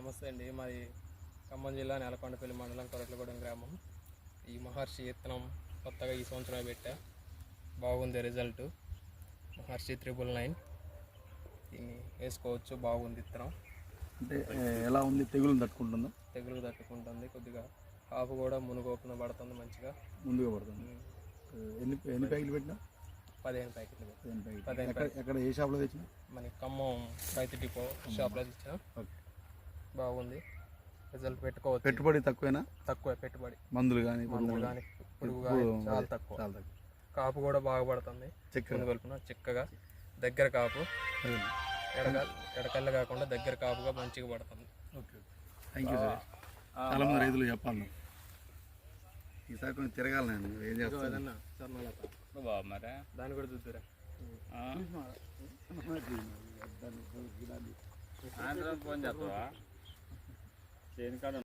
నమస్తే అండి. మాది ఖమ్మం జిల్లా నేలకొండపల్లి మండలం కొరట్లగూడెం గ్రామం. ఈ మహర్షి విత్తనం కొత్తగా ఈ సంవత్సరం పెట్టా. బాగుంది రిజల్ట్. మహర్షి త్రిబుల్ నైన్. దీన్ని వేసుకోవచ్చు. బాగుంది విత్తనం అంటే ఎలా ఉంది? తెగులు తట్టుకుంటుందా? తెగులు తట్టుకుంటుంది. కొద్దిగా కాపు కూడా మునుగోపున పడుతుంది మంచిగా. ముందుగా పడుతుంది. ఎన్ని ఎన్ని ప్యాకెట్లు పెట్టినా? పదిహేను ప్యాకెట్లు పెట్టా. పదిహేను ప్యాకెట్లు. ఎక్కడ ఏ షాప్లో తెచ్చినా? మన ఖమ్మం రైతు డిపో షాప్లో ఇచ్చిన ఓకే. బాగుంది. రిజల్ట్ పెట్టుకోవచ్చు. పెట్టుబడి తక్కువేనా? తక్కువ పెట్టుబడి. మందులు కానీ మందులు కానీ పురుగు కానీ చాలా తక్కువ. చాలా తక్కువ. కాపు కూడా బాగా పడుతుంది. చక్కగా. కొనుగోలుకున్న చిక్కగా. దగ్గర కాపు. ఎడకల్ల కాకుండా దగ్గర కాపుగా మంచిగా పడుతుంది. ఓకే థ్యాంక్ యూ సార్ చాలా మంది రైతులు చెప్పాలి. ఈసారి కొంచెం తిరగాలి నేను. ఏం చేస్తాను? బాబు మరే? దాన్ని కూడా చూద్దురా. సాయంత్రం ఫోన్ చేస్తావా? చేను కాడ